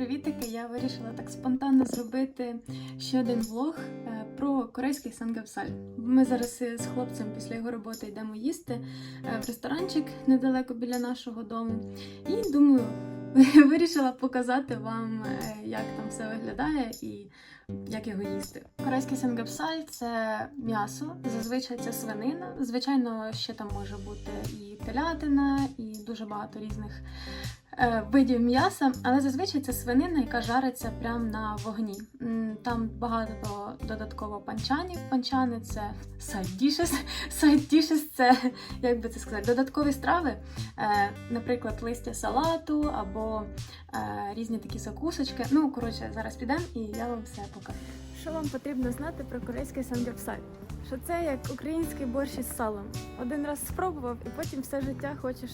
привітики! Я вирішила так спонтанно зробити ще один влог е, про корейський сангапсаль. Ми зараз е, з хлопцем після його роботи йдемо їсти е, в ресторанчик недалеко біля нашого дому. І думаю, вирішила показати вам, як там все виглядає і як його їсти. Корейський сангапсаль це м'ясо, зазвичай це свинина. Звичайно, ще там може бути і телятина, і дуже багато різних видів м'яса, але зазвичай це свинина, яка жариться прямо на вогні. Там багато додатково панчанів. Панчани це. Side dishes – це як би це сказати, додаткові страви, е, наприклад, листя салату або е, різні такі закусочки. Ну, коротше, зараз підемо і я вам все покажу. Що вам потрібно знати про корейський сангапсаль? Що це як український борщ із салом. Один раз спробував, і потім все життя хочеш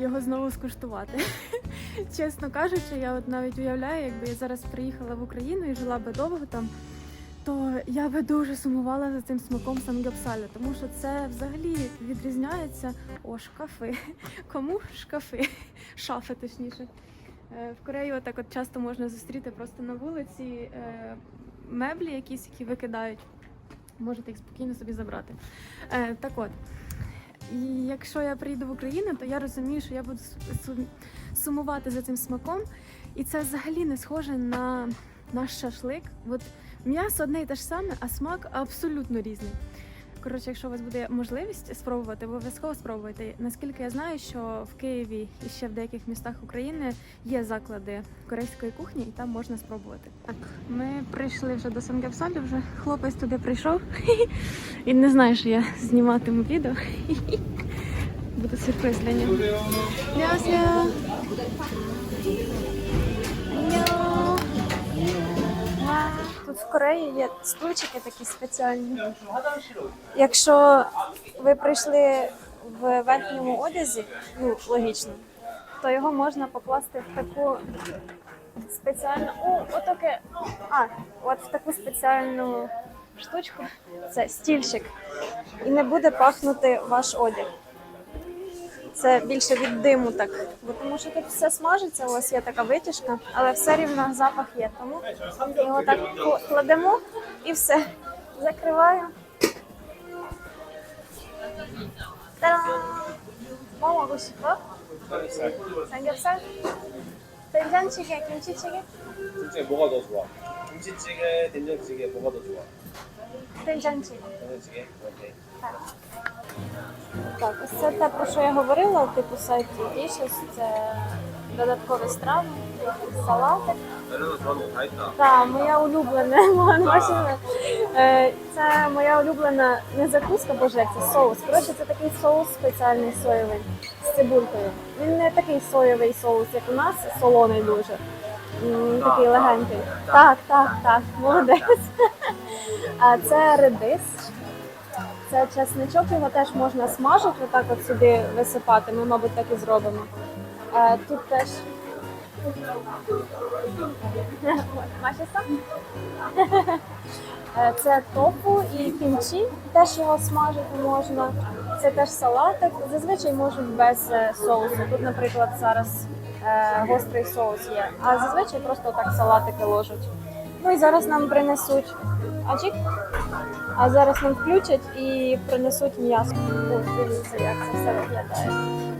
його знову скуштувати. Чесно кажучи, я от навіть уявляю, якби я зараз приїхала в Україну і жила би довго там, то я би дуже сумувала за цим смаком самгапсаля, тому що це взагалі відрізняється о шкафи. Кому шкафи? Шафи точніше. Е, В Кореї отак от часто можна зустріти просто на вулиці е, меблі якісь, які викидають. Можете їх спокійно собі забрати. Е, так от, і якщо я приїду в Україну, то я розумію, що я буду су- су- сумувати за цим смаком. І це взагалі не схоже на наш шашлик. От м'ясо одне і те ж саме, а смак абсолютно різний. Коротше, якщо у вас буде можливість спробувати, ви обов'язково спробуйте. Наскільки я знаю, що в Києві і ще в деяких містах України є заклади корейської кухні, і там можна спробувати. Так, ми прийшли вже до Сангапсалю, вже хлопець туди прийшов. Він не знає, що я зніматиму відео. Буде сюрприз для нього. Тут в Кореї є стульчики такі спеціальні. Якщо ви прийшли в верхньому одязі, ну логічно, то його можна покласти в таку спеціальну. О, отаке. А, от в таку спеціальну штучку. Це стільчик. І не буде пахнути ваш одяг. Це більше від диму так. Бо тому що тут все смажиться, у вас є така витяжка, але все рівно запах є. Тому його так кл- кладемо і все. Закриваю. Та-дам! 뭐 먹고 싶어? 삼겹살? 된장찌개, 김치찌개? 둘 중에 뭐가 더 좋아? 김치찌개, 된장찌개 뭐가 더 좋아? Тиждень так. Так, ось це те, про що я говорила, типу сайт дішес, це додаткові страви, салати. Так, моя улюблена машина. Е, це моя улюблена не закуска, боже, це соус. Коротше, це такий соус спеціальний соєвий з цибулькою. Він не такий соєвий соус, як у нас, солоний дуже. М, Такий легенький. Так, так, так, молодець. А це редис. Це чесничок, його теж можна смажити, отак от сюди висипати. Ми, мабуть, так і зробимо. Е, Тут теж? Е, Це тофу і кімчі, теж його смажити можна. Це теж салатик. Зазвичай можуть без е, соусу. Тут, наприклад, зараз гострий соус є, а зазвичай просто так салатики ложать. Ну і зараз нам принесуть аджик, а зараз нам включать і принесуть м'ясо. Дивіться, як це все виглядає.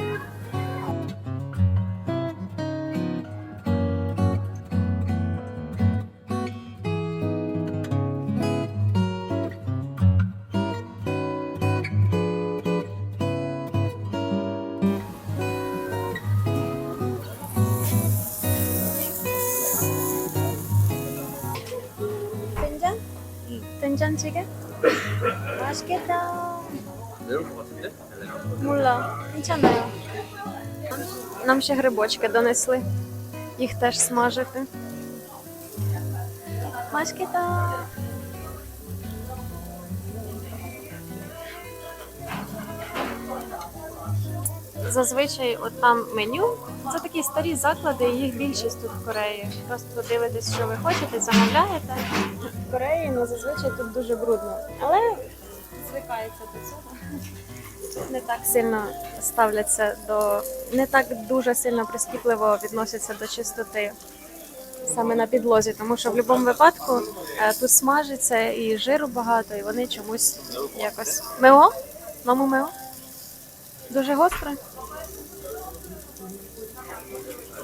된장찌개? 맛있겠다. 매울 것 같은데? Мула, 괜찮아요. Нам ще грибочки донесли. Їх теж смажити. Машкіта. Зазвичай от там меню. Це такі старі заклади, і їх більшість тут в Кореї. Просто дивитесь, що ви хочете, замовляєте. В Кореї ну, зазвичай тут дуже брудно. Але звикається до цього не так сильно ставляться до не так дуже сильно прискіпливо відносяться до чистоти. саме на підлозі, тому що в будь-якому випадку е, тут смажиться і жиру багато, і вони чомусь якось. Мео? Маму мео? Дуже гостре?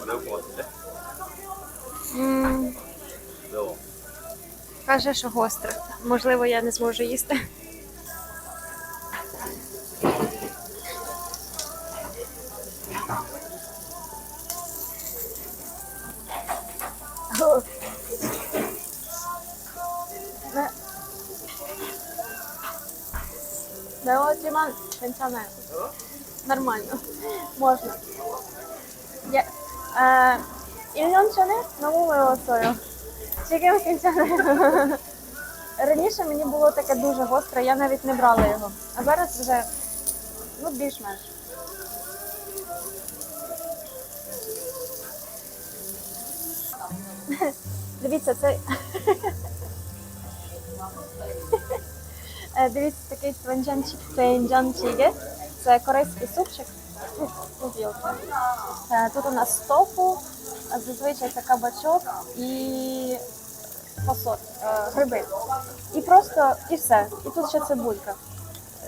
매울 것 같은데? м 매워. каже, що гостре. Можливо, я не зможу їсти. 네. 매웠지만 괜찮아요. нормально. Можна. Я, е, Ільончане новою осою. Чеким кінчане. Раніше мені було таке дуже гостре, я навіть не брала його. А зараз вже ну, більш-менш. Дивіться, це. Дивіться, такий свинджанчик, це. Ну, ну, білки. Е, Тут у нас тофу, зазвичай це кабачок і фасоль, е, гриби. І просто і все. І тут ще цибулька.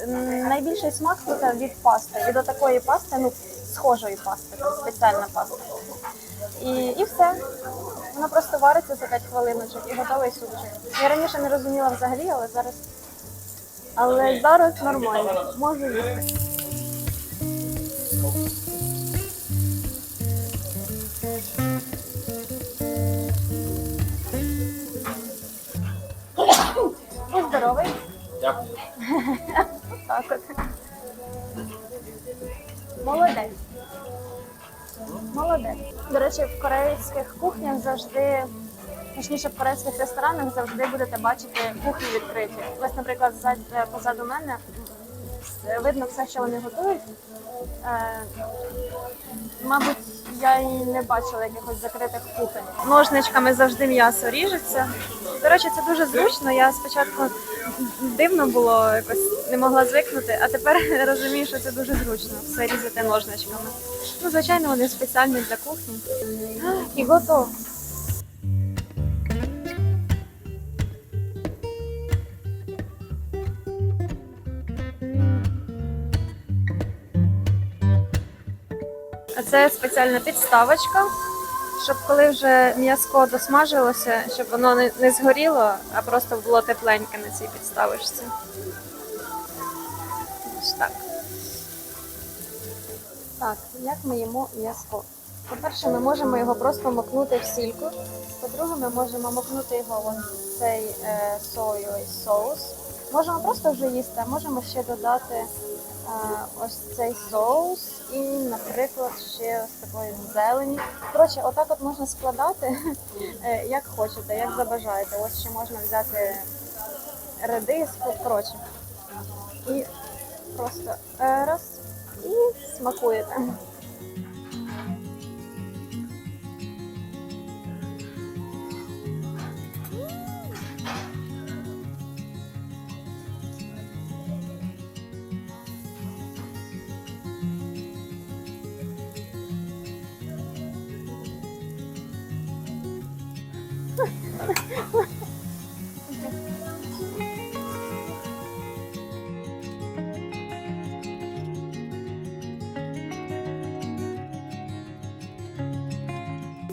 Найбільший смак тут від пасти. Від отакої пасти, ну, схожої пасти, це спеціальна паста. І, і все. Вона просто вариться за 5 хвилиночок і готовий супчик. Я раніше не розуміла взагалі, але зараз. Але зараз нормально, можу їсти. Здоровий. Дякую. Так от. Молодець. Молодець. До речі, в корейських кухнях завжди, точніше, в корейських ресторанах завжди будете бачити кухні відкриті. Ось, наприклад, позаду мене видно все, що вони готують. Е, Мабуть, я і не бачила якихось закритих кухонь. Ножничками завжди м'ясо ріжеться. До речі, це дуже зручно. Я спочатку дивно було, якось не могла звикнути, а тепер розумію, що це дуже зручно все різати ножничками. Ну, звичайно, вони спеціальні для кухні. І готово. Це спеціальна підставочка, щоб коли вже м'язко досмажилося, щоб воно не, згоріло, а просто було тепленьке на цій підставочці. Ось так. Так, як ми їмо м'язко? По-перше, ми можемо його просто макнути в сільку. По-друге, ми можемо макнути його в цей е, соєвий соус. Можемо просто вже їсти, а можемо ще додати ось цей соус і, наприклад, ще ось такої зелені. Коротше, отак от можна складати, е, як хочете, як забажаєте. Ось ще можна взяти редиску, коротше. І просто е, раз і смакуєте.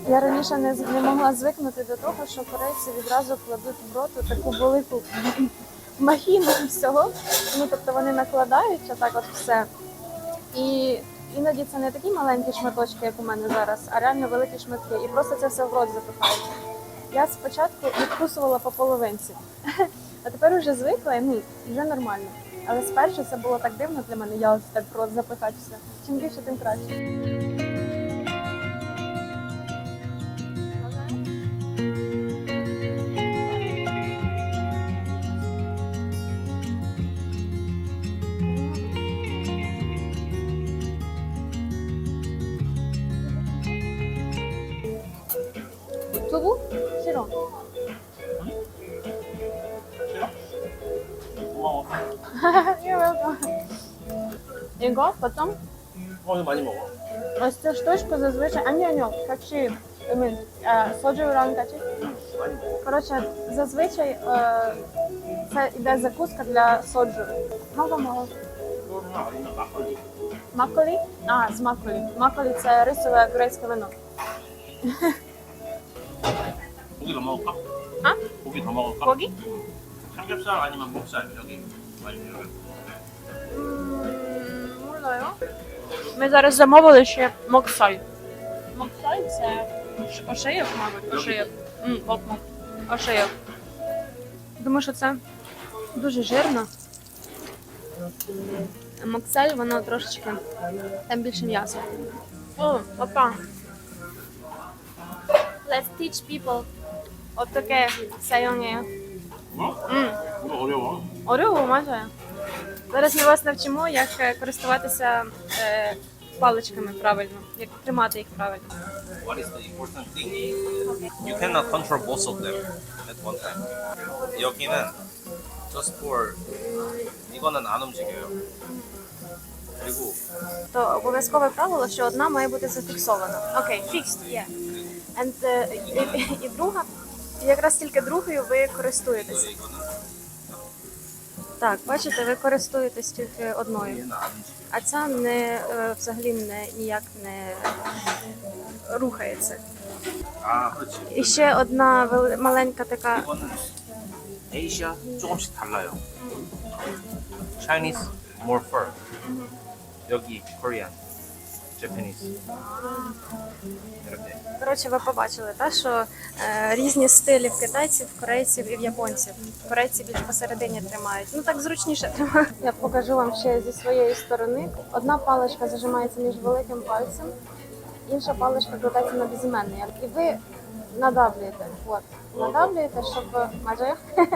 Я раніше не, не могла звикнути до того, що корейці відразу кладуть в рот таку велику махіну всього. Ну тобто вони накладають отак от все. І іноді це не такі маленькі шматочки, як у мене зараз, а реально великі шматки. І просто це все в рот запихають. Я спочатку відкусувала по половинці, а тепер вже звикла, і, ну вже нормально. Але спершу це було так дивно для мене, я ось так в рот запихати все. Чим більше, тим краще. You're welcome. 이거 потом 어, 많이 먹어. ось цю штучку зазвичай. А ні, ні, качі. I э, mean, е, соджуран качі. 많이 먹어. Зазвичай е, це йде закуска для соджу. Много мало. Маколі? А, з маколі. Маколі це рисове грецьке вино. 고기 더 먹을까? 아? 고기 더 먹을까? 고기? 삼겹살 아니면 목살 여기 Можливо. Ми зараз замовили ще моксай. Моксай це ошиєв, мабуть, ошиєв. Окмок. Ошиєв. Думаю, що це дуже жирно. Моксай, воно трошечки там більше м'яса. О, опа. Let's teach people. Отаке сайоне. Ну. Орел майже. Зараз ми вас навчимо, як е, користуватися е, паличками правильно, як тримати їх правильно. What is the important thing? You cannot control both of them at one time. 여기는 just for 이거는 안 움직여요. 그리고 То обов'язкове правило, що одна має бути зафіксована. Окей, fixed, yeah. And, е, і, друга, якраз тільки другою ви користуєтесь. Е, Так, бачите, ви користуєтесь тільки одною. 얘는 안 움직여요. А ця не е, взагалі не ніяк не рухається. 아 그렇지. І ще одна вел- маленька така 이거는 에이시아 조금씩 달라요. Chinese more fur. 여기 Korean, Japanese. Коротше, ви побачили, та, що е, різні стилі в китайців, корейців і в японців. Корейці більш посередині тримають. Ну так зручніше тримають. Я покажу вам ще зі своєї сторони. Одна паличка зажимається між великим пальцем, інша паличка кладеться на безіменний. І ви надавлюєте. От, надавлюєте, щоб майже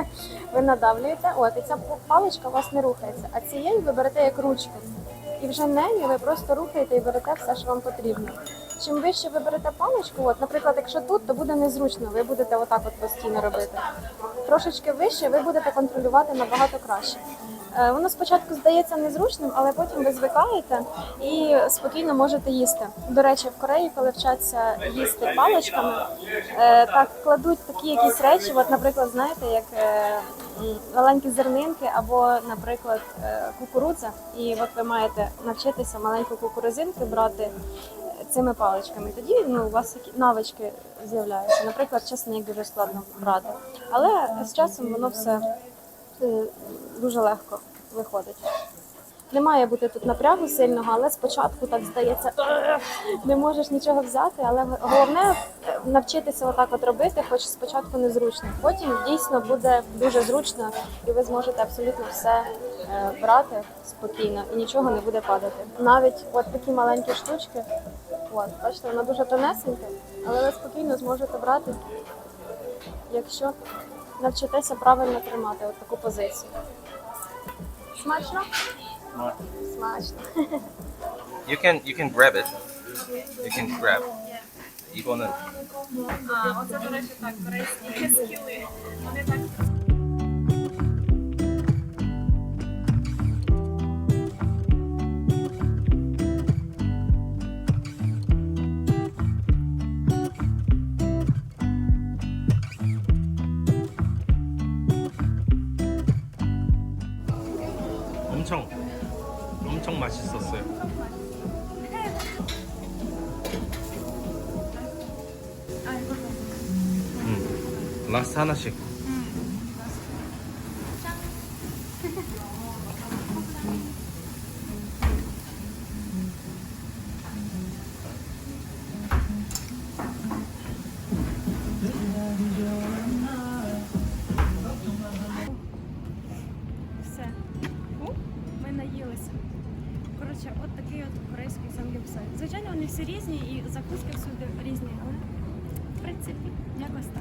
ви надавлюєте. От, і ця паличка у вас не рухається, а цією ви берете як ручку. І вже нею ви просто рухаєте і берете все, що вам потрібно. Чим вище ви берете паличку, от, наприклад, якщо тут, то буде незручно, ви будете отак от постійно робити. Трошечки вище ви будете контролювати набагато краще. Е, Воно спочатку здається незручним, але потім ви звикаєте і спокійно можете їсти. До речі, в Кореї, коли вчаться їсти паличками, е, так кладуть такі якісь речі, от, наприклад, знаєте, як е, маленькі зернинки або, наприклад, е, кукурудза. І от ви маєте навчитися маленьку кукурузинку брати цими паличками. Тоді ну, у вас навички з'являються. Наприклад, чесник дуже складно брати. Але з часом воно все е, дуже легко виходить. Не має бути тут напрягу сильного, але спочатку так здається, «Ugh, не можеш нічого взяти. Але головне е, навчитися отак от робити, хоч спочатку незручно. Потім дійсно буде дуже зручно, і ви зможете абсолютно все е, брати спокійно і нічого не буде падати. Навіть от такі маленькі штучки, от, бачите, воно дуже тонесеньке, але ви спокійно зможете брати, якщо навчитеся правильно тримати от таку позицію. Смачно? Smashed. you can you can grab it. You can grab. 이거는. 아 어쩌더라 그래 라스트 하나씩. Все. О, ми наїлися. Коротше, от такий от корейський самгєпсаль. Звичайно, вони всі різні і закуски всюди різні, але в принципі якось так.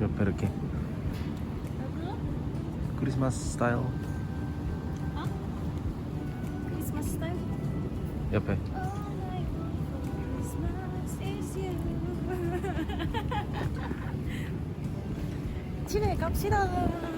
옆에 이렇게 크리스마스 스타일 Christmas style. 옆에. 집에 갑시다.